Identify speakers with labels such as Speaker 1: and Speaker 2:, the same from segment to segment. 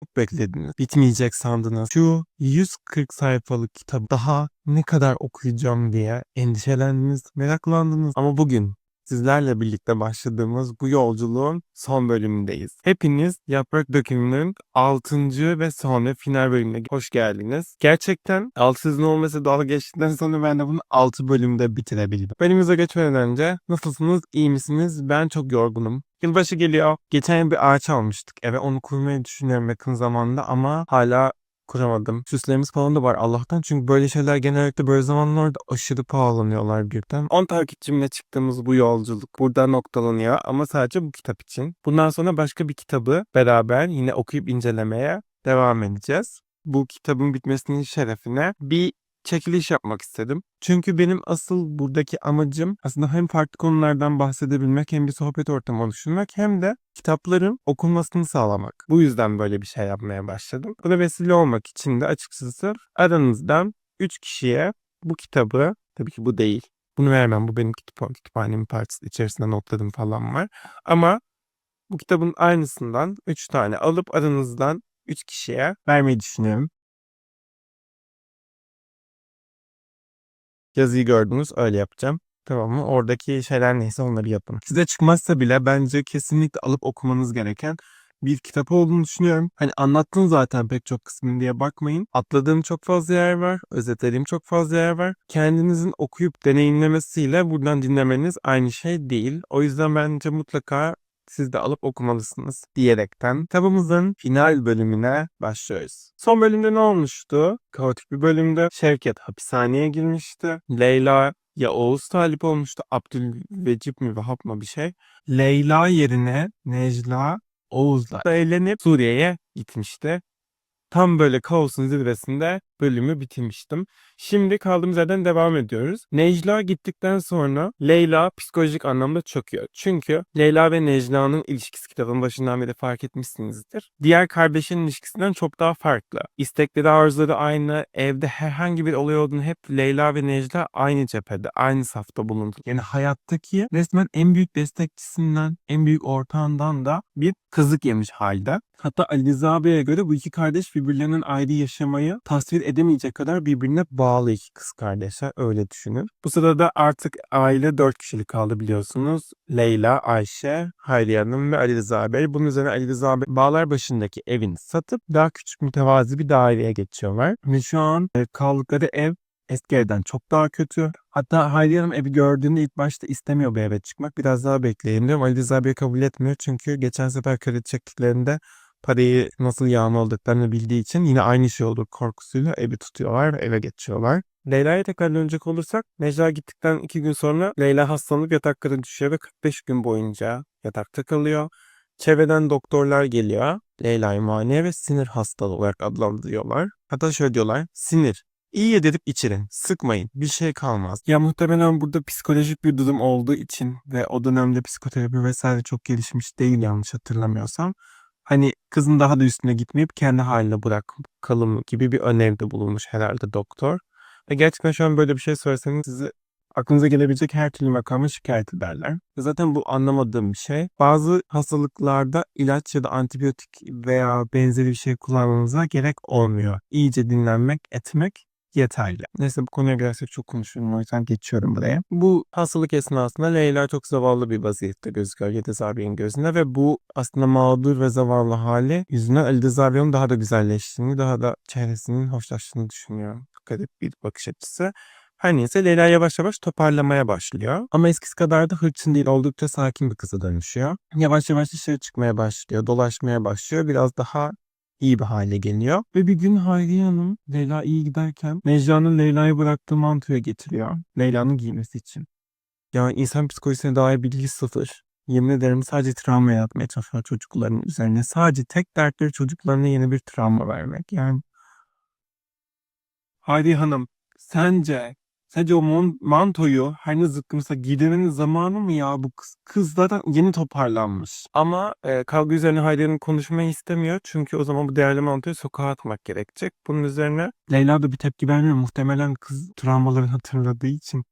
Speaker 1: Çok beklediniz. Bitmeyecek sandınız. Şu 140 sayfalık kitabı daha ne kadar okuyacağım diye endişelendiniz, meraklandınız. Ama bugün sizlerle birlikte başladığımız bu yolculuğun son bölümündeyiz. Hepiniz Yaprak Dökümü'nün 6. ve son ve final bölümüne hoş geldiniz. Gerçekten 6 sezon olmasa dalga geçtikten sonra ben de bunu 6 bölümde bitirebildim. Bölümümüze geçmeden önce nasılsınız, iyi misiniz? Ben çok yorgunum. Yılbaşı geliyor. Geçen yıl bir ağaç almıştık eve. Onu kurmayı düşünüyorum yakın zamanda ama hala kuramadım. Süslerimiz falan da var Allah'tan. Çünkü böyle şeyler genellikle böyle zamanlarda aşırı pahalanıyorlar birden. 10 takipçimle çıktığımız bu yolculuk burada noktalanıyor ama sadece bu kitap için. Bundan sonra başka bir kitabı beraber yine okuyup incelemeye devam edeceğiz. Bu kitabın bitmesinin şerefine bir çekiliş yapmak istedim. Çünkü benim asıl buradaki amacım aslında hem farklı konulardan bahsedebilmek hem bir sohbet ortamı oluşturmak hem de kitapların okunmasını sağlamak. Bu yüzden böyle bir şey yapmaya başladım. Buna vesile olmak için de açıkçası aranızdan 3 kişiye bu kitabı, tabii ki bu değil. Bunu vermem. Bu benim kitap, kütüphanemin parçası içerisinde notladım falan var. Ama bu kitabın aynısından 3 tane alıp aranızdan 3 kişiye vermeyi düşünüyorum. Yazıyı gördünüz öyle yapacağım. Tamam mı? Oradaki şeyler neyse onları yapın. Size çıkmazsa bile bence kesinlikle alıp okumanız gereken bir kitap olduğunu düşünüyorum. Hani anlattım zaten pek çok kısmını diye bakmayın. Atladığım çok fazla yer var. Özetlediğim çok fazla yer var. Kendinizin okuyup deneyimlemesiyle buradan dinlemeniz aynı şey değil. O yüzden bence mutlaka siz de alıp okumalısınız diyerekten kitabımızın final bölümüne başlıyoruz. Son bölümde ne olmuştu? Kaotik bir bölümde Şevket hapishaneye girmişti. Leyla ya Oğuz talip olmuştu. Abdülvecip mi Vahap mı bir şey. Leyla yerine Necla Oğuz'la eğlenip Suriye'ye gitmişti. Tam böyle kaosun zirvesinde bölümü bitirmiştim. Şimdi kaldığımız yerden devam ediyoruz. Necla gittikten sonra Leyla psikolojik anlamda çöküyor. Çünkü Leyla ve Necla'nın ilişkisi kitabın başından beri fark etmişsinizdir. Diğer kardeşin ilişkisinden çok daha farklı. İstekleri, arzuları aynı. Evde herhangi bir olay olduğunu hep Leyla ve Necla aynı cephede, aynı safta bulundu. Yani hayattaki resmen en büyük destekçisinden, en büyük ortağından da bir kızık yemiş halde. Hatta Ali Bey'e göre bu iki kardeş birbirlerinin ayrı yaşamayı tasvir edemeyecek kadar birbirine bağlı iki kız kardeşler öyle düşünün. Bu sırada artık aile dört kişilik kaldı biliyorsunuz. Leyla, Ayşe, Hayriye Hanım ve Ali Rıza Bey. Bunun üzerine Ali Rıza Bey bağlar başındaki evini satıp daha küçük mütevazi bir daireye geçiyorlar. Ve şu an e, kaldıkları ev eski evden çok daha kötü. Hatta Hayriye Hanım evi gördüğünde ilk başta istemiyor bu eve çıkmak. Biraz daha bekleyelim diyorum. Ali Rıza Bey kabul etmiyor. Çünkü geçen sefer kredi çektiklerinde parayı nasıl yağmaladıklarını bildiği için yine aynı şey olur korkusuyla evi tutuyorlar ve eve geçiyorlar. Leyla'ya tekrar dönecek olursak Necla gittikten iki gün sonra Leyla hastalanıp yataklara düşüyor ve 45 gün boyunca yatakta kalıyor. Çevreden doktorlar geliyor. Leyla'yı muayeneye ve sinir hastalığı olarak adlandırıyorlar. Hatta şöyle diyorlar. Sinir. İyi yedirip içirin. Sıkmayın. Bir şey kalmaz. Ya muhtemelen burada psikolojik bir durum olduğu için ve o dönemde psikoterapi vesaire çok gelişmiş değil yanlış hatırlamıyorsam. Hani kızın daha da üstüne gitmeyip kendi haline bırakalım gibi bir öneride bulunmuş herhalde doktor. Ve gerçekten şu an böyle bir şey söyleseniz sizi aklınıza gelebilecek her türlü makamı şikayet ederler. Zaten bu anlamadığım bir şey. Bazı hastalıklarda ilaç ya da antibiyotik veya benzeri bir şey kullanmanıza gerek olmuyor. İyice dinlenmek, etmek yeterli. Neyse bu konuya girersek çok konuşuyorum o yüzden geçiyorum buraya. Bu hastalık esnasında Leyla çok zavallı bir vaziyette gözüküyor Yediz abinin gözünde ve bu aslında mağdur ve zavallı hali yüzünden Ali Bey'in daha da güzelleştiğini, daha da çehresinin hoşlaştığını düşünüyorum. Garip bir bakış açısı. Her neyse Leyla yavaş yavaş toparlamaya başlıyor. Ama eskisi kadar da hırçın değil oldukça sakin bir kıza dönüşüyor. Yavaş yavaş dışarı çıkmaya başlıyor, dolaşmaya başlıyor. Biraz daha iyi bir hale geliyor. Ve bir gün Hayriye Hanım Leyla iyi giderken Necla'nın Leyla'yı bıraktığı mantoya getiriyor. Leyla'nın giymesi için. Ya insan psikolojisine dair bilgi sıfır. Yemin ederim sadece travma yaratmaya çalışıyor çocukların üzerine. Sadece tek dertleri çocuklarına yeni bir travma vermek. Yani Hayriye Hanım sence Sence o mon- mantoyu her ne zıkkımsa giydirmenin zamanı mı ya? Bu kız, kız zaten yeni toparlanmış. Ama e, kavga üzerine Hayriye'nin konuşmayı istemiyor. Çünkü o zaman bu değerli mantoyu sokağa atmak gerekecek. Bunun üzerine Leyla da bir tepki vermiyor. Muhtemelen kız travmalarını hatırladığı için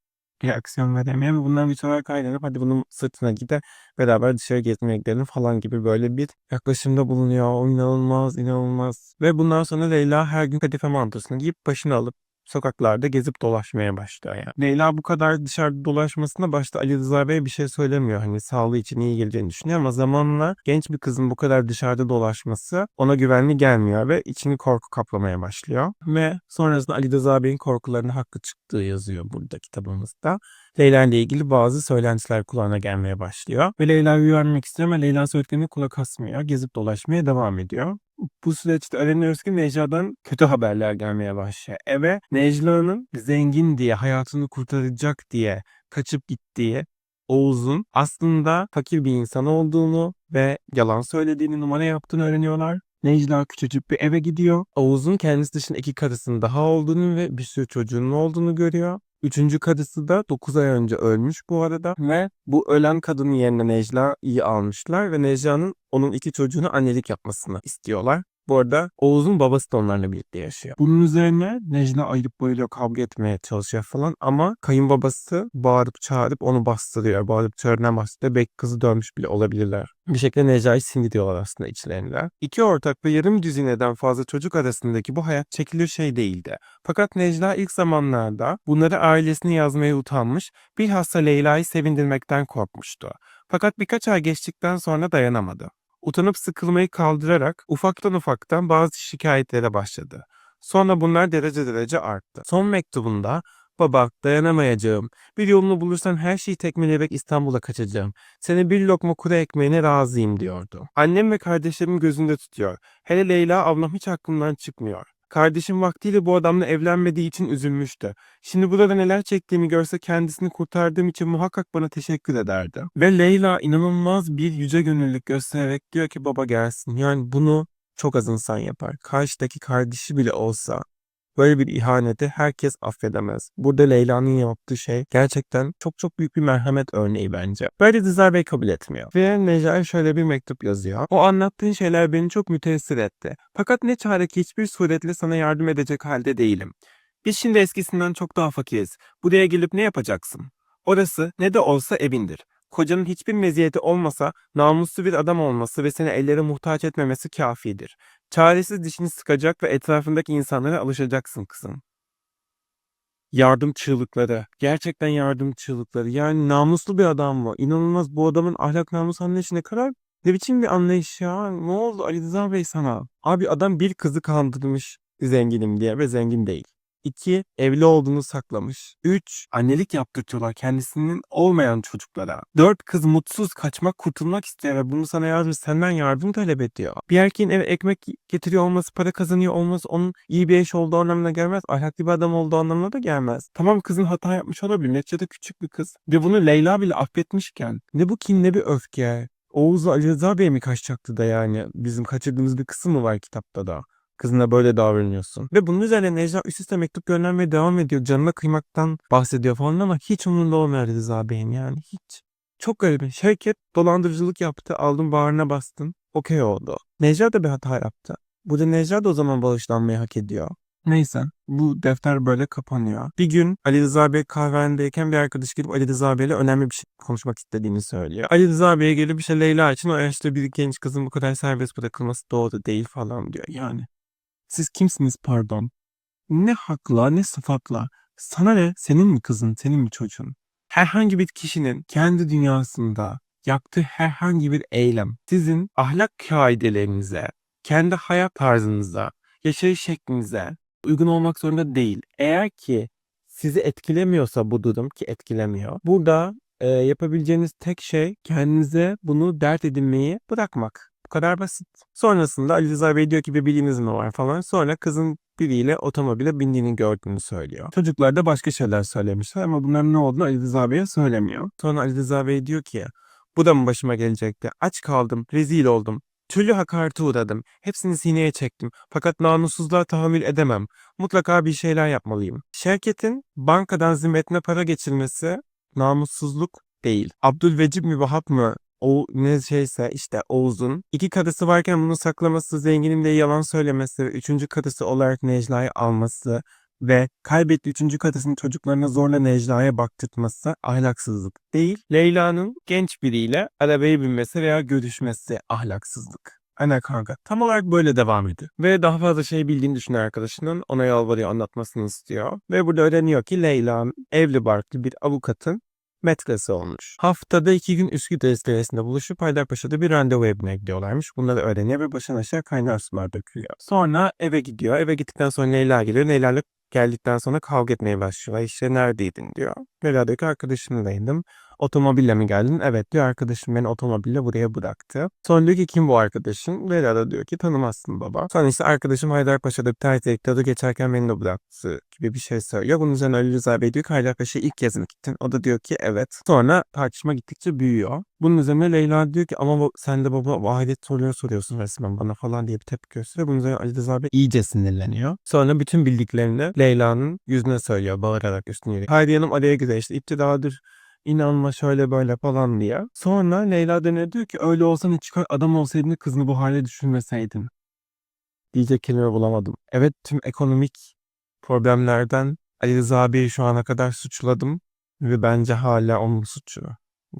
Speaker 1: reaksiyon veremiyor ve bundan bir sefer kaynanıp hadi bunun sırtına gide beraber dışarı gezmeye gidelim falan gibi böyle bir yaklaşımda bulunuyor. O inanılmaz inanılmaz. Ve bundan sonra Leyla her gün kadife mantosunu giyip başını alıp sokaklarda gezip dolaşmaya başlıyor yani. Leyla bu kadar dışarıda dolaşmasına başta Ali Rıza Bey bir şey söylemiyor. Hani sağlığı için iyi geleceğini düşünüyor ama zamanla genç bir kızın bu kadar dışarıda dolaşması ona güvenli gelmiyor ve içini korku kaplamaya başlıyor. Ve sonrasında Ali Rıza Bey'in korkularına haklı çıktığı yazıyor burada kitabımızda. Leyla ile ilgili bazı söylentiler kulağına gelmeye başlıyor. Ve Leyla'yı uyarmak istiyor ama Leyla söylediklerine kulak asmıyor. Gezip dolaşmaya devam ediyor. Bu süreçte öğreniyoruz ki Necla'dan kötü haberler gelmeye başlıyor. Eve Necla'nın zengin diye, hayatını kurtaracak diye kaçıp gittiği Oğuz'un aslında fakir bir insan olduğunu ve yalan söylediğini, numara yaptığını öğreniyorlar. Necla küçücük bir eve gidiyor. Oğuz'un kendisi dışında iki karısının daha olduğunu ve bir sürü çocuğunun olduğunu görüyor. Üçüncü karısı da 9 ay önce ölmüş bu arada ve bu ölen kadının yerine Necla'yı almışlar ve Necla'nın onun iki çocuğuna annelik yapmasını istiyorlar. Bu arada Oğuz'un babası da onlarla birlikte yaşıyor. Bunun üzerine Necla ayırıp bayılıyor kavga etmeye çalışıyor falan ama kayınbabası bağırıp çağırıp onu bastırıyor. Bağırıp çağırına bastırıyor. Belki kızı dönmüş bile olabilirler. Bir şekilde Necla'yı sindiriyorlar aslında içlerinde. İki ortak ve yarım düzineden fazla çocuk arasındaki bu hayat çekilir şey değildi. Fakat Necla ilk zamanlarda bunları ailesine yazmaya utanmış, bilhassa Leyla'yı sevindirmekten korkmuştu. Fakat birkaç ay geçtikten sonra dayanamadı. Utanıp sıkılmayı kaldırarak ufaktan ufaktan bazı şikayetlere başladı. Sonra bunlar derece derece arttı. Son mektubunda Baba dayanamayacağım. Bir yolunu bulursan her şeyi tekmeleyerek İstanbul'a kaçacağım. Seni bir lokma kuru ekmeğine razıyım diyordu. Annem ve kardeşlerim gözünde tutuyor. Hele Leyla ablam hiç aklımdan çıkmıyor. Kardeşim vaktiyle bu adamla evlenmediği için üzülmüştü. Şimdi burada neler çektiğimi görse kendisini kurtardığım için muhakkak bana teşekkür ederdi. Ve Leyla inanılmaz bir yüce gönüllülük göstererek diyor ki baba gelsin. Yani bunu çok az insan yapar. Karşıdaki kardeşi bile olsa Böyle bir ihaneti herkes affedemez. Burada Leyla'nın yaptığı şey gerçekten çok çok büyük bir merhamet örneği bence. Böyle Dizar Bey kabul etmiyor. Ve Necai şöyle bir mektup yazıyor. O anlattığın şeyler beni çok müteessir etti. Fakat ne çare ki hiçbir suretle sana yardım edecek halde değilim. Biz şimdi eskisinden çok daha fakiriz. Buraya gelip ne yapacaksın? Orası ne de olsa evindir. Kocanın hiçbir meziyeti olmasa namuslu bir adam olması ve seni ellere muhtaç etmemesi kafidir. Çaresiz dişini sıkacak ve etrafındaki insanlara alışacaksın kızım. Yardım çığlıkları. Gerçekten yardım çığlıkları. Yani namuslu bir adam mı? İnanılmaz bu adamın ahlak namus anlayışı ne kadar ne biçim bir anlayış ya? Ne oldu Ali Rıza Bey sana? Abi adam bir kızı kandırmış zenginim diye ve zengin değil. 2. Evli olduğunu saklamış. 3. Annelik yaptırtıyorlar kendisinin olmayan çocuklara. 4. Kız mutsuz kaçmak kurtulmak istiyor ve bunu sana yazmış senden yardım talep ediyor. Bir erkeğin eve ekmek getiriyor olması, para kazanıyor olması onun iyi bir eş olduğu anlamına gelmez. Ahlaklı bir adam olduğu anlamına da gelmez. Tamam kızın hata yapmış olabilir. Neticede küçük bir kız. Ve bunu Leyla bile affetmişken. Ne bu kin ne bir öfke. Oğuz'la Ali Rıza Bey mi kaçacaktı da yani? Bizim kaçırdığımız bir kısım mı var kitapta da? Kızına böyle davranıyorsun. Ve bunun üzerine Necla üst üste mektup göndermeye devam ediyor. Canına kıymaktan bahsediyor falan ama hiç umurunda olmuyor Rıza Bey'in yani hiç. Çok garip. Şevket dolandırıcılık yaptı. Aldın bağrına bastın. Okey oldu. Necla da bir hata yaptı. Bu da Necla da o zaman bağışlanmayı hak ediyor. Neyse bu defter böyle kapanıyor. Bir gün Ali Rıza Bey kahvehanedeyken bir arkadaş gelip Ali Rıza Bey'le önemli bir şey konuşmak istediğini söylüyor. Ali Rıza Bey'e gelip işte Leyla için o yaşta bir genç kızın bu kadar serbest bırakılması doğru değil falan diyor. Yani siz kimsiniz pardon? Ne hakla ne sıfatla. Sana ne? Senin mi kızın, senin mi çocuğun? Herhangi bir kişinin kendi dünyasında yaptığı herhangi bir eylem sizin ahlak kaidelerinize, kendi hayat tarzınıza, yaşayış şeklinize uygun olmak zorunda değil. Eğer ki sizi etkilemiyorsa bu durum ki etkilemiyor. Burada e, yapabileceğiniz tek şey kendinize bunu dert edinmeyi bırakmak. Kadar basit. Sonrasında Ali Rıza Bey diyor ki bir bilginiz mi var falan. Sonra kızın biriyle otomobile bindiğini gördüğünü söylüyor. Çocuklar da başka şeyler söylemişler ama bunların ne olduğunu Ali Rıza Bey'e söylemiyor. Sonra Ali Rıza Bey diyor ki bu da mı başıma gelecekti? Aç kaldım, rezil oldum. Türlü hakarete uğradım. Hepsini sineye çektim. Fakat namussuzluğa tahammül edemem. Mutlaka bir şeyler yapmalıyım. Şirketin bankadan zimmetine para geçirmesi namussuzluk değil. Abdülvecib mi Vahap mı o ne şeyse işte Oğuz'un iki karısı varken bunu saklaması, zenginim diye yalan söylemesi, üçüncü karısı olarak Necla'yı alması ve kaybettiği üçüncü karısının çocuklarına zorla Necla'ya baktırtması ahlaksızlık değil. Leyla'nın genç biriyle arabaya binmesi veya görüşmesi ahlaksızlık. Ana kanka. Tam olarak böyle devam ediyor. Ve daha fazla şey bildiğini düşünüyor arkadaşının. Ona yalvarıyor anlatmasını istiyor. Ve burada öğreniyor ki Leyla evli barklı bir avukatın metresi olmuş. Haftada iki gün Üsküdar iskelesinde buluşup Haydarpaşa'da bir randevu evine gidiyorlarmış. Bunları öğreniyor ve başına aşağı kaynar sular dökülüyor. Sonra eve gidiyor. Eve gittikten sonra Leyla geliyor. Leyla ile geldikten sonra kavga etmeye başlıyor. İşte neredeydin diyor. Leyla diyor ki arkadaşımlaydım. Otomobille mi geldin? Evet diyor arkadaşım beni otomobille buraya bıraktı. Sonra diyor ki kim bu arkadaşın? Leyla da diyor ki tanımazsın baba. Sonra işte arkadaşım Haydarpaşa'da bir terzilik tadı geçerken beni de bıraktı gibi bir şey söylüyor. Bunun üzerine Ali Rıza Bey diyor ki Haydarpaşa'ya ilk kez mi gittin? O da diyor ki evet. Sonra tartışma gittikçe büyüyor. Bunun üzerine Leyla diyor ki ama sen de baba vahidet soruyor soruyorsun resmen bana falan diye bir tepki gösteriyor. Bunun üzerine Ali Rıza Bey iyice sinirleniyor. Sonra bütün bildiklerini Leyla'nın yüzüne söylüyor bağırarak üstüne yürüyor. Hayriye Hanım araya giriyor işte iptidadır inanma şöyle böyle falan diye. Sonra Leyla dönüyor diyor ki öyle olsan hiç adam olsaydın kızını bu hale düşürmeseydin. Diyecek kelime bulamadım. Evet tüm ekonomik problemlerden Ali Rıza Bey'i şu ana kadar suçladım ve bence hala onun suçu.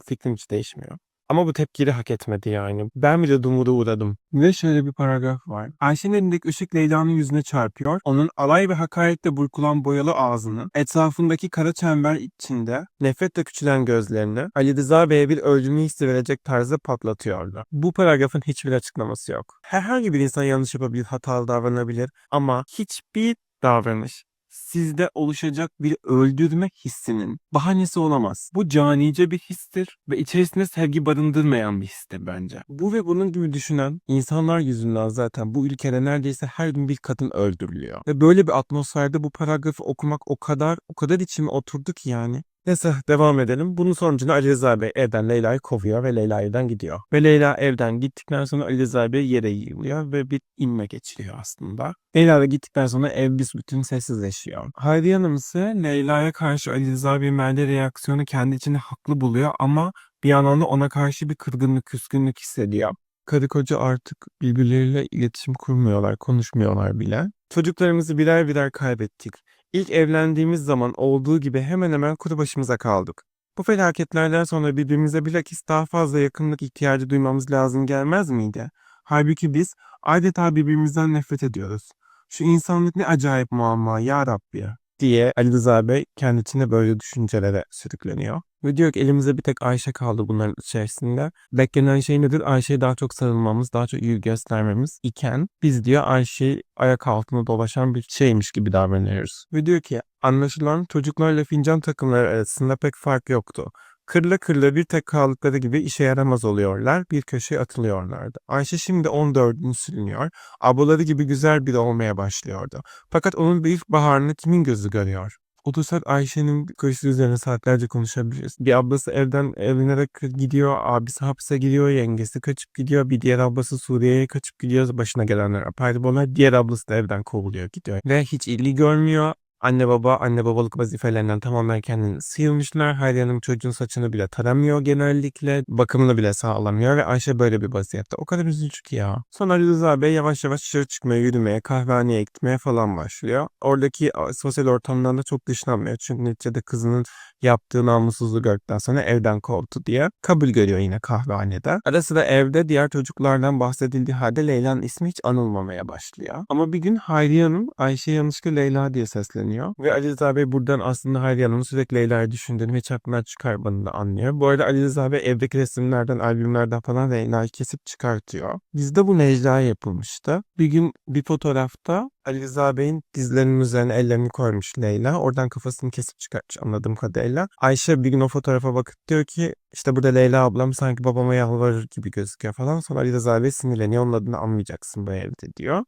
Speaker 1: Fikrim hiç değişmiyor. Ama bu tepkiyi hak etmedi yani. Ben bile dumura uğradım. Ve şöyle bir paragraf var. Ayşe'nin elindeki ışık Leyla'nın yüzüne çarpıyor. Onun alay ve hakaretle burkulan boyalı ağzını, etrafındaki kara çember içinde nefretle küçülen gözlerini Ali Rıza Bey'e bir öldürme hissi verecek tarzda patlatıyordu. Bu paragrafın hiçbir açıklaması yok. Herhangi bir insan yanlış yapabilir, hatalı davranabilir ama hiçbir davranış sizde oluşacak bir öldürme hissinin bahanesi olamaz. Bu canice bir histir ve içerisinde sevgi barındırmayan bir histir bence. Bu ve bunun gibi düşünen insanlar yüzünden zaten bu ülkede neredeyse her gün bir kadın öldürülüyor. Ve böyle bir atmosferde bu paragrafı okumak o kadar o kadar içime oturdu ki yani. Neyse devam edelim. Bunun sonucunda Ali Rıza Bey evden Leyla'yı kovuyor ve Leyla evden gidiyor. Ve Leyla evden gittikten sonra Ali Rıza Bey yere yığılıyor ve bir inme geçiriyor aslında. Leyla da gittikten sonra ev bir bütün sessizleşiyor. Hayriye Hanım ise Leyla'ya karşı Ali Rıza Bey'in verdiği reaksiyonu kendi içinde haklı buluyor ama bir yandan da ona karşı bir kırgınlık, küskünlük hissediyor. Karı koca artık birbirleriyle iletişim kurmuyorlar, konuşmuyorlar bile. Çocuklarımızı birer birer kaybettik. İlk evlendiğimiz zaman olduğu gibi hemen hemen kuru başımıza kaldık. Bu felaketlerden sonra birbirimize bilakis daha fazla yakınlık ihtiyacı duymamız lazım gelmez miydi? Halbuki biz adeta birbirimizden nefret ediyoruz. Şu insanlık ne acayip muamma ya Rabbi diye Ali Rıza Bey kendi içinde böyle düşüncelere sürükleniyor. Ve diyor ki elimizde bir tek Ayşe kaldı bunların içerisinde. Beklenen şey nedir? Ayşe'ye daha çok sarılmamız, daha çok ilgi göstermemiz iken biz diyor Ayşe'yi ayak altında dolaşan bir şeymiş gibi davranıyoruz. Ve diyor ki anlaşılan çocuklarla fincan takımları arasında pek fark yoktu. Kırla kırla bir tek kaldıkları gibi işe yaramaz oluyorlar, bir köşeye atılıyorlardı. Ayşe şimdi 14'ünü sürünüyor, ablaları gibi güzel biri olmaya başlıyordu. Fakat onun bir ilk baharını kimin gözü görüyor? Otursak Ayşe'nin karısı üzerine saatlerce konuşabiliriz. Bir ablası evden evlenerek gidiyor, abisi hapse gidiyor, yengesi kaçıp gidiyor, bir diğer ablası Suriye'ye kaçıp gidiyor, başına gelenler apayrı bunlar. Diğer ablası da evden kovuluyor gidiyor. Ve hiç ilgi görmüyor. Anne baba, anne babalık vazifelerinden tamamen kendini sıyırmışlar. Hayriye Hanım çocuğun saçını bile taramıyor genellikle. Bakımını bile sağlamıyor ve Ayşe böyle bir vaziyette. O kadar üzücü ki ya. Sonra Rıza Bey yavaş yavaş dışarı çıkmaya, yürümeye, kahvehaneye gitmeye falan başlıyor. Oradaki sosyal ortamdan da çok dışlanmıyor. Çünkü neticede kızının yaptığı namussuzluğu gördükten sonra evden kovdu diye kabul görüyor yine kahvehanede. Ara sıra evde diğer çocuklardan bahsedildiği halde Leyla'nın ismi hiç anılmamaya başlıyor. Ama bir gün Hayriye Hanım Ayşe'ye yanlışlıkla Leyla diye sesleniyor. Ve Ali Rıza Bey buradan aslında Hayriye Hanım'ın sürekli Leyla'yı düşündüğünü ve hiç aklından çıkarmadığını anlıyor. Bu arada Ali Rıza Bey evdeki resimlerden, albümlerden falan Leyla'yı kesip çıkartıyor. Bizde bu Necla'ya yapılmıştı. Bir gün bir fotoğrafta Ali Rıza Bey'in dizlerinin üzerine ellerini koymuş Leyla. Oradan kafasını kesip çıkartmış anladığım kadarıyla. Ayşe bir gün o fotoğrafa bakıp diyor ki işte burada Leyla ablam sanki babama yalvarır gibi gözüküyor falan. Sonra Ali Rıza Bey sinirleniyor. Onun adını anmayacaksın bu evde diyor.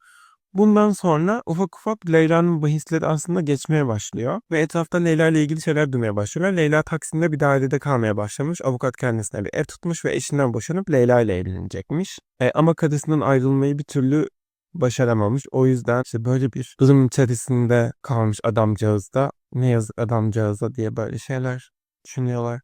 Speaker 1: Bundan sonra ufak ufak Leyla'nın bahisleri aslında geçmeye başlıyor. Ve etrafta Leyla ile ilgili şeyler duymaya başlıyorlar. Leyla Taksim'de bir dairede kalmaya başlamış. Avukat kendisine bir ev tutmuş ve eşinden boşanıp Leyla ile evlenecekmiş. E, ama karısından ayrılmayı bir türlü başaramamış. O yüzden işte böyle bir durum içerisinde kalmış adamcağız da. Ne yazık adamcağıza diye böyle şeyler düşünüyorlar.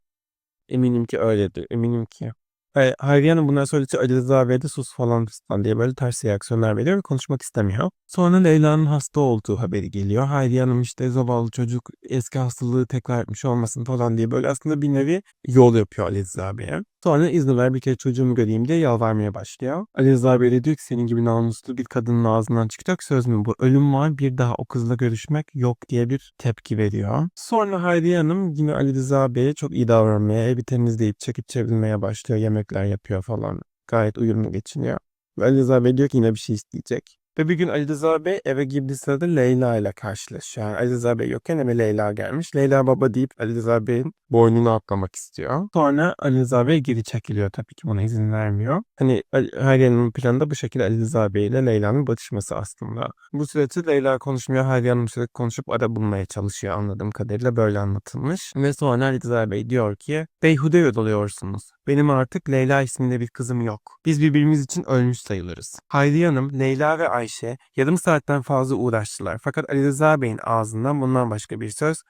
Speaker 1: Eminim ki öyledir. Eminim ki. E, Hayriye Hanım bundan sonra Ali Rıza de sus falan fistan diye böyle ters reaksiyonlar veriyor ve konuşmak istemiyor. Sonra Leyla'nın hasta olduğu haberi geliyor. Hayriye Hanım işte zavallı çocuk eski hastalığı tekrar etmiş olmasın falan diye böyle aslında bir nevi yol yapıyor Ali Rıza Bey'e. Sonra izin ver bir kere çocuğumu göreyim diye yalvarmaya başlıyor. Ali Rıza Bey de diyor ki senin gibi namuslu bir kadının ağzından çıkacak söz mü bu? Ölüm var bir daha o kızla görüşmek yok diye bir tepki veriyor. Sonra Hayriye Hanım yine Ali Rıza Bey'e çok iyi davranmaya, evi temizleyip çekip çevirmeye başlıyor. Yemekler yapıyor falan. Gayet uyumlu geçiniyor. Ve Ali diyor ki yine bir şey isteyecek. Ve bir gün Ali Rıza Bey eve girdiği sırada Leyla ile karşılaşıyor. Yani Ali Rıza Bey yokken eve Leyla gelmiş. Leyla baba deyip Ali Rıza Bey'in boynunu atlamak istiyor. Sonra Ali Rıza Bey geri çekiliyor. Tabii ki buna izin vermiyor. Hani Hayriye'nin planı da bu şekilde Ali Rıza Bey ile Leyla'nın batışması aslında. Bu süreçte Leyla konuşmuyor. Hayriye Hanım sürekli konuşup ara bulmaya çalışıyor anladığım kadarıyla böyle anlatılmış. Ve sonra Ali Rıza Bey diyor ki beyhude yoduluyorsunuz. Benim artık Leyla isminde bir kızım yok. Biz birbirimiz için ölmüş sayılırız. Hayriye Hanım, Leyla ve Ayşe yarım saatten fazla uğraştılar. Fakat Ali Rıza Bey'in ağzından bundan başka bir söz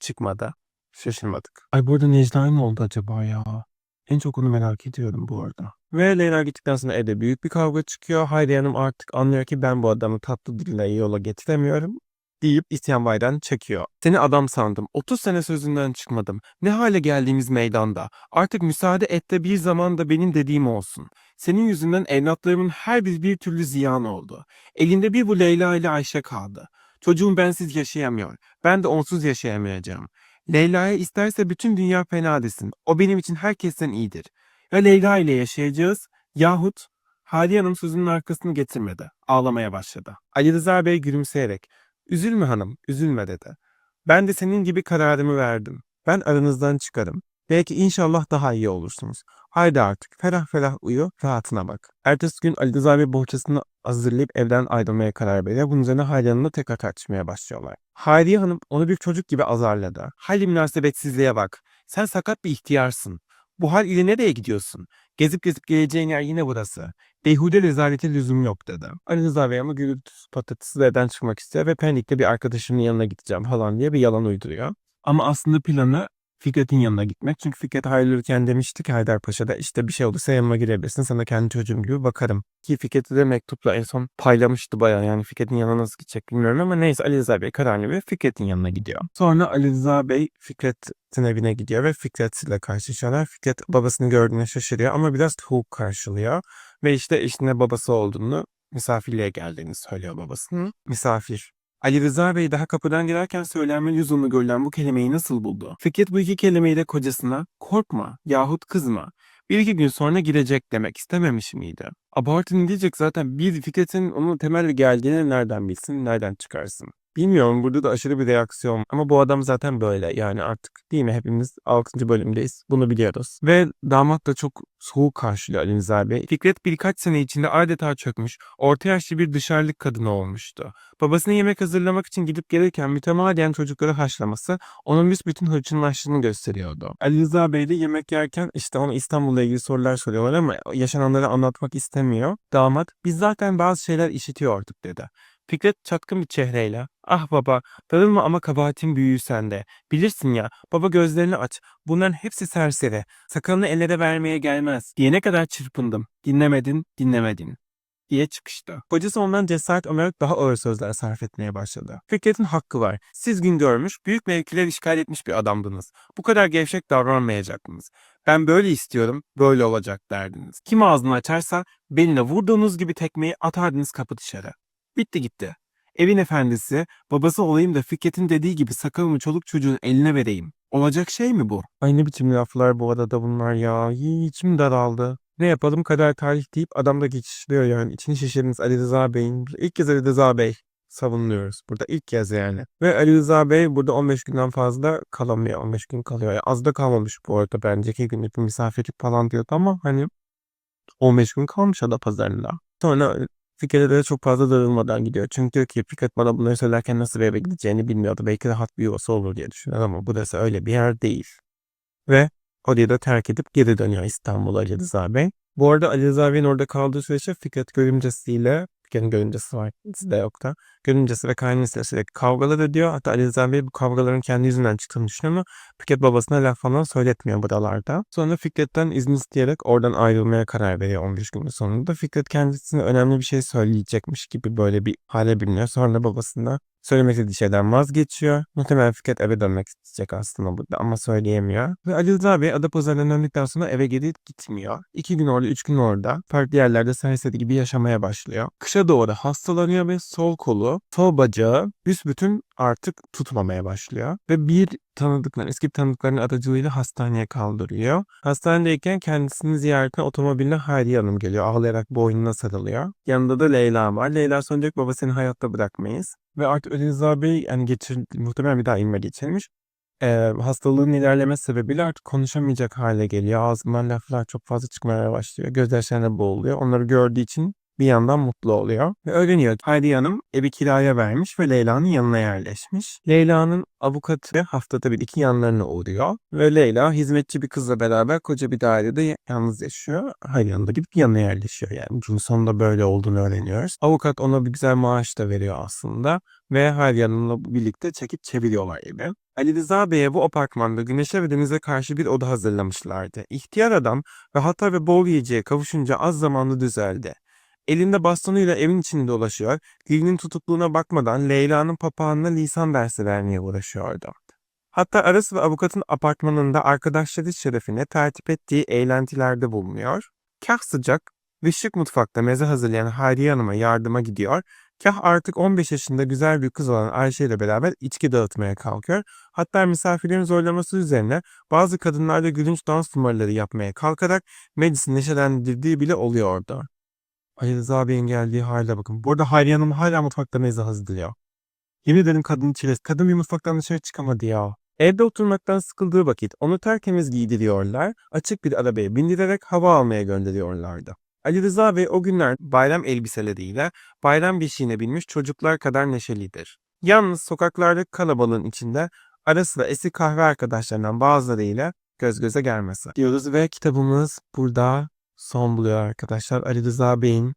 Speaker 1: çıkmadı. Şaşırmadık. Ay burada Necla'ya ne oldu acaba ya? En çok onu merak ediyorum bu arada. Ve Leyla gittikten sonra evde büyük bir kavga çıkıyor. Hayriye Hanım artık anlıyor ki ben bu adamı tatlı dille yola getiremiyorum deyip isyan bayrağı çekiyor. Seni adam sandım. 30 sene sözünden çıkmadım. Ne hale geldiğimiz meydanda. Artık müsaade et de bir zaman da benim dediğim olsun. Senin yüzünden evlatlarımın her bir bir türlü ziyan oldu. Elinde bir bu Leyla ile Ayşe kaldı. Çocuğum bensiz yaşayamıyor. Ben de onsuz yaşayamayacağım. Leyla'ya isterse bütün dünya fena desin. O benim için herkesten iyidir. Ya Leyla ile yaşayacağız yahut Haliye Hanım sözünün arkasını getirmedi. Ağlamaya başladı. Ali Rıza Bey gülümseyerek Üzülme hanım, üzülme dedi. Ben de senin gibi kararımı verdim. Ben aranızdan çıkarım. Belki inşallah daha iyi olursunuz. Haydi artık ferah ferah uyu, rahatına bak. Ertesi gün Ali Rıza Bey bohçasını hazırlayıp evden ayrılmaya karar veriyor. Bunun üzerine Hayriye Hanım'la tekrar tartışmaya başlıyorlar. Hayriye Hanım onu bir çocuk gibi azarladı. Hayli münasebetsizliğe bak. Sen sakat bir ihtiyarsın. Bu hal ile nereye gidiyorsun? Gezip gezip geleceğin yer yine burası. Beyhude rezalete lüzum yok dedi. Ali Rıza Bey ama gürültüsü patatesi evden çıkmak istiyor ve Pendik'te bir arkadaşımın yanına gideceğim falan diye bir yalan uyduruyor. Ama aslında planı Fikret'in yanına gitmek. Çünkü Fikret ayrılırken demişti ki Haydarpaşa'da işte bir şey olursa yanıma girebilirsin. Sana kendi çocuğum gibi bakarım. Ki Fikret'i de mektupla en son paylamıştı bayağı. Yani Fikret'in yanına nasıl gidecek bilmiyorum ama neyse Ali Rıza Bey kararlı ve Fikret'in yanına gidiyor. Sonra Ali Rıza Bey Fikret'in evine gidiyor ve Fikret ile karşılaşıyorlar. Fikret babasını gördüğüne şaşırıyor ama biraz soğuk karşılıyor. Ve işte eşine babası olduğunu misafirliğe geldiğini söylüyor babasının. Misafir. Ali Rıza Bey daha kapıdan girerken söylenme lüzumlu görülen bu kelimeyi nasıl buldu? Fikret bu iki kelimeyi de kocasına korkma yahut kızma bir iki gün sonra girecek demek istememiş miydi? Abartı ne diyecek zaten bir Fikret'in onun temel geldiğini nereden bilsin, nereden çıkarsın? Bilmiyorum burada da aşırı bir reaksiyon ama bu adam zaten böyle yani artık değil mi hepimiz 6. bölümdeyiz bunu biliyoruz. Ve damat da çok soğuk karşılıyor Ali Rıza Bey. Fikret birkaç sene içinde adeta çökmüş orta yaşlı bir dışarılık kadını olmuştu. Babasına yemek hazırlamak için gidip gelirken mütemadiyen çocukları haşlaması onun büsbütün hırçınlaştığını gösteriyordu. Ali Rıza Bey de yemek yerken işte ona İstanbul'la ilgili sorular soruyorlar ama yaşananları anlatmak istemiyor. Damat biz zaten bazı şeyler işitiyorduk dedi. Fikret çatkın bir çehreyle ah baba darılma ama kabahatin büyüğü sende. Bilirsin ya baba gözlerini aç bunların hepsi serseri sakalını ellere vermeye gelmez diyene kadar çırpındım. Dinlemedin dinlemedin diye çıkıştı. Kocası ondan cesaret olarak daha ağır sözler sarf etmeye başladı. Fikret'in hakkı var. Siz gün görmüş, büyük mevkiler işgal etmiş bir adamdınız. Bu kadar gevşek davranmayacaktınız. Ben böyle istiyorum, böyle olacak derdiniz. Kim ağzını açarsa benimle vurduğunuz gibi tekmeyi atardınız kapı dışarı. Bitti gitti. Evin efendisi, babası olayım da Fikret'in dediği gibi sakalımı çoluk çocuğun eline vereyim. Olacak şey mi bu? Ay ne biçim laflar bu arada bunlar ya. Yii, içim daraldı. Ne yapalım kader tarih deyip adam da geçişliyor yani. İçini şişiriniz Ali Rıza Bey'in. İlk kez Ali Rıza Bey savunuyoruz. Burada ilk kez yani. Ve Ali Rıza Bey burada 15 günden fazla kalamıyor. 15 gün kalıyor. Yani az da kalmamış bu arada bence. 2 günlük bir misafirlik falan diyordu ama hani 15 gün kalmış ada pazarında. Sonra Fikret'e de çok fazla darılmadan gidiyor. Çünkü diyor ki Fikret bana bunları söylerken nasıl bir eve gideceğini bilmiyordu. Belki rahat bir yuvası olur diye düşünüyor ama burası öyle bir yer değil. Ve orayı da terk edip geri dönüyor İstanbul'a Ali Rıza Bey. Bu arada Ali Rıza Bey'in orada kaldığı süreçte Fikret görümcesiyle Fikret'in görümcesi var. Dizide yok da. Görümcesi ve kaynanasıyla sürekli kavgalar ediyor. Hatta Ali Rıza Bey bu kavgaların kendi yüzünden çıktığını düşünüyor ama Fikret babasına laf falan söyletmiyor buralarda. Sonra Fikret'ten izin isteyerek oradan ayrılmaya karar veriyor 15 günün sonunda. Fikret kendisine önemli bir şey söyleyecekmiş gibi böyle bir hale bürünüyor. Sonra babasına söylemek istediği şeyden vazgeçiyor. Muhtemelen Fikret eve dönmek isteyecek aslında burada ama söyleyemiyor. Ve Ali Rıza Bey Adapazarı'ndan döndükten sonra eve geri gitmiyor. İki gün orada, üç gün orada. Farklı yerlerde serseri gibi yaşamaya başlıyor. Kışa doğru hastalanıyor ve sol kolu, sol bacağı büsbütün artık tutmamaya başlıyor. Ve bir tanıdıklar, eski tanıdıkların aracılığıyla hastaneye kaldırıyor. Hastanedeyken kendisini ziyaretine otomobille Hayriye Hanım geliyor. Ağlayarak boynuna sarılıyor. Yanında da Leyla var. Leyla sonra diyor baba seni hayatta bırakmayız. Ve artık Ali Rıza yani geçir, muhtemelen bir daha inme geçirmiş. Ee, hastalığın ilerleme sebebiyle artık konuşamayacak hale geliyor. Ağzından laflar çok fazla çıkmaya başlıyor. Gözyaşlarına boğuluyor. Onları gördüğü için bir yandan mutlu oluyor. Ve öğreniyor Hayriye Hanım evi kiraya vermiş ve Leyla'nın yanına yerleşmiş. Leyla'nın avukatı haftada bir iki yanlarına uğruyor. Ve Leyla hizmetçi bir kızla beraber koca bir dairede yalnız yaşıyor. Hayriye Hanım da gidip yanına yerleşiyor yani. Günün sonunda böyle olduğunu öğreniyoruz. Avukat ona bir güzel maaş da veriyor aslında. Ve Hayriye Hanım'la birlikte çekip çeviriyorlar evi. Ali Rıza Bey'e bu apartmanda güneşe ve denize karşı bir oda hazırlamışlardı. İhtiyar adam rahatlar ve bol yiyeceğe kavuşunca az zamanda düzeldi. Elinde bastonuyla evin içinde dolaşıyor, dilinin tutukluğuna bakmadan Leyla'nın papağanına lisan dersi vermeye uğraşıyordu. Hatta arası ve avukatın apartmanında arkadaşları şerefine tertip ettiği eğlentilerde bulunuyor. Kah sıcak ve şık mutfakta meze hazırlayan Hayriye Hanım'a yardıma gidiyor, kah artık 15 yaşında güzel bir kız olan Ayşe ile beraber içki dağıtmaya kalkıyor. Hatta misafirlerin zorlaması üzerine bazı kadınlarla gülünç dans numaraları yapmaya kalkarak meclisi neşelendirdiği bile oluyordu. Ali Rıza Bey'in geldiği hale bakın. Bu arada Hayriye Hanım hala mutfakta meze hazırlıyor. Yemin ederim kadın çilesi. Kadın bir mutfaktan dışarı çıkamadı ya. Evde oturmaktan sıkıldığı vakit onu tertemiz giydiriyorlar, açık bir arabaya bindirerek hava almaya gönderiyorlardı. Ali Rıza Bey o günler bayram elbiseleriyle bayram beşiğine binmiş çocuklar kadar neşelidir. Yalnız sokaklardaki kalabalığın içinde ara sıra eski kahve arkadaşlarından bazılarıyla göz göze gelmesi. Diyoruz ve kitabımız burada son buluyor arkadaşlar. Ali Rıza Bey'in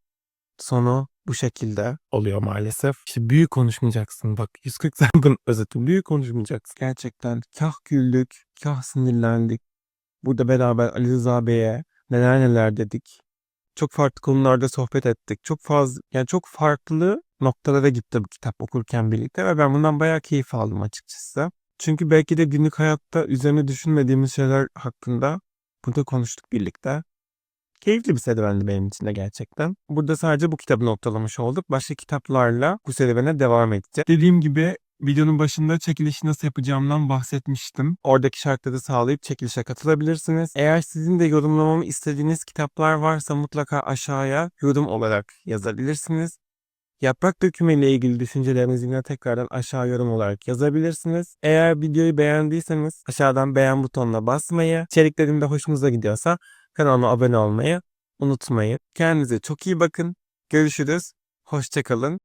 Speaker 1: sonu bu şekilde oluyor maalesef. İşte büyük konuşmayacaksın. Bak 140 sayfanın özeti. Büyük konuşmayacaksın. Gerçekten kah güldük, kah sinirlendik. Burada beraber Ali Rıza Bey'e neler neler dedik. Çok farklı konularda sohbet ettik. Çok fazla yani çok farklı noktalara gitti bu kitap okurken birlikte ve ben bundan bayağı keyif aldım açıkçası. Çünkü belki de günlük hayatta üzerine düşünmediğimiz şeyler hakkında burada konuştuk birlikte. Keyifli bir serüvendi benim için de gerçekten. Burada sadece bu kitabı noktalamış olduk. Başka kitaplarla bu serüvene devam edeceğiz. Dediğim gibi videonun başında çekilişi nasıl yapacağımdan bahsetmiştim. Oradaki şartları sağlayıp çekilişe katılabilirsiniz. Eğer sizin de yorumlamamı istediğiniz kitaplar varsa mutlaka aşağıya yorum olarak yazabilirsiniz. Yaprak dökümü ile ilgili düşüncelerinizi yine tekrardan aşağı yorum olarak yazabilirsiniz. Eğer videoyu beğendiyseniz aşağıdan beğen butonuna basmayı, içeriklerim de hoşunuza gidiyorsa kanalıma abone olmayı unutmayın. Kendinize çok iyi bakın. Görüşürüz. Hoşçakalın.